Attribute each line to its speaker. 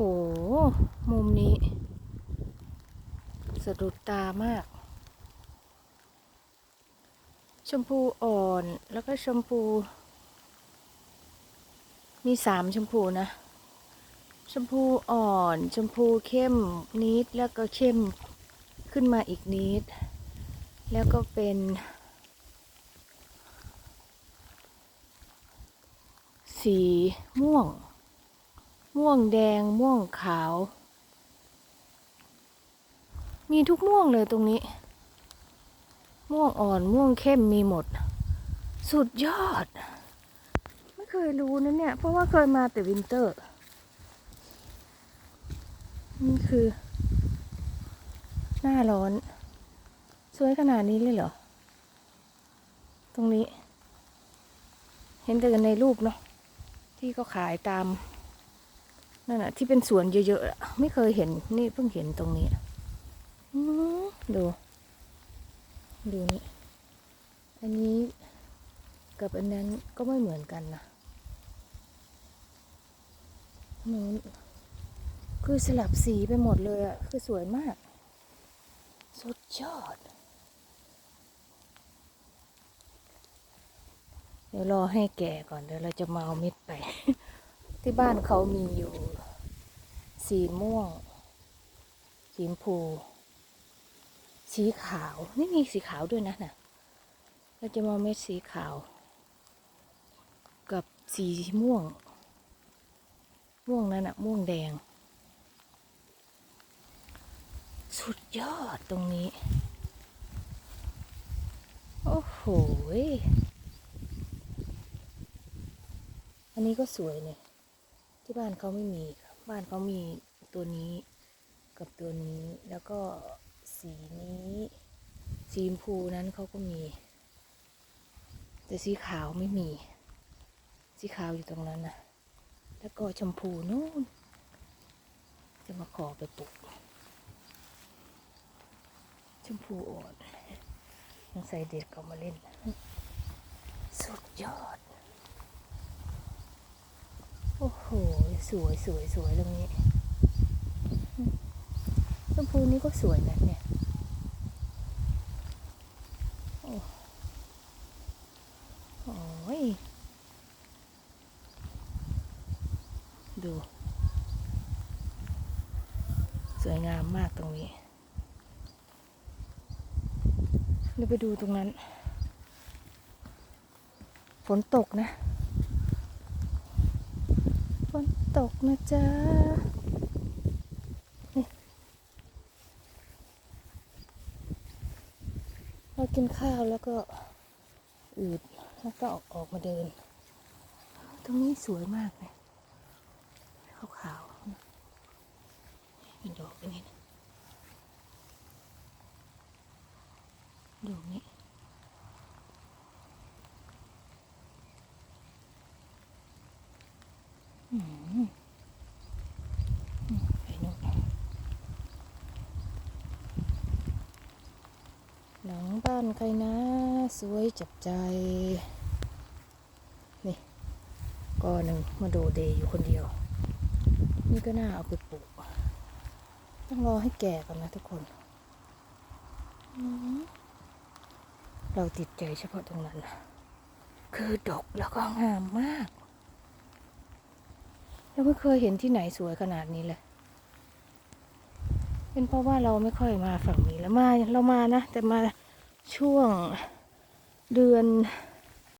Speaker 1: มุมนี้ สะดุดตามาก ชมพูอ่อนแล้วก็ชมพู มีสามชมพูนะ ชมพูอ่อน ชมพูเข้มนิดแล้วก็เข้มขึ้นมาอีกนิด แล้วก็เป็นสีม่วง ม่วงแดงม่วงขาว มีทุกม่วงเลยตรงนี้ ม่วงอ่อนม่วงเข้มมีหมด สุดยอด ไม่เคยรู้นะเนี่ย เพราะว่าเคยมาแต่วินเตอร์ นี่คือ หน้าร้อน สวยขนาดนี้เลยเหรอ ตรงนี้ เห็นแต่ในรูปเนาะที่เขาขายตาม นั่นแหะที่เป็นสวนเยอะๆ ไม่เคยเห็น นี่เพิ่งเห็นตรงนี้ดู ดูนี่ อันนี้กับอันนั้นก็ไม่เหมือนกันนะนู้นคือสลับสีไปหมดเลยอะคือสวยมาก สุดยอด เดี๋ยวรอให้แก่ก่อนเดี๋ยวเราจะมาเอาเม็ดไป ที่บ้านเขามีอยู่ สีม่วง สีชมพู สีขาวนี่มีสีขาวด้วยนะน่ะเราจะมาเอาเม็ดสีขาว กับสีม่วง ม่วงนั่นอะม่วงแดง สุดยอดตรงนี้ โอ้โหอันนี้ก็สวยเนี่ยที่บ้านเขาไม่มีค่ะ บ้านเขามีตัวนี้กับตัวนี้แล้วก็สีนี้สีชมพูนั้นเขาก็มี แต่สีขาวไม่มี สีขาวอยู่ตรงนั้นนะแล้วก็ชมพูนู่น จะมาขอไปปลูกชมพูอ่อนยังใส่เด็กเขามาเล่น สุดยอด โอ้โห สวยสวยสวยตรงนี้ชมพูนี้ก็สวยนะเนี่ยโอ้โอ้ยดู สวยงามมากตรงนี้เราไปดูตรงนั้น ฝนตกนะ ฝน ตกนะจ๊ะนี่เรากินข้าวแล้วก็อืดแล้วก็ออกออกมาเดิน ตรงนี้สวยมากเลยขาวๆมีดอกอย่างนี้นะดอกนี้ อืมอืมไปนู่น หลังบ้านใครนะ สวยจับใจ นี่ก็หนึ่งมาโดเดย์อยู่คนเดียว นี่ก็น่าเอาไปปลูก ต้องรอให้แก่ก่อนนะทุกคน เราติดใจเฉพาะตรงนั้น คือดกแล้วก็งามมาก เราไม่เคยเห็นที่ไหนสวยขนาดนี้เลย เป็นเพราะว่าเราไม่ค่อยมาฝั่งนี้แล้วมาเรามานะ แต่มาช่วงเดือน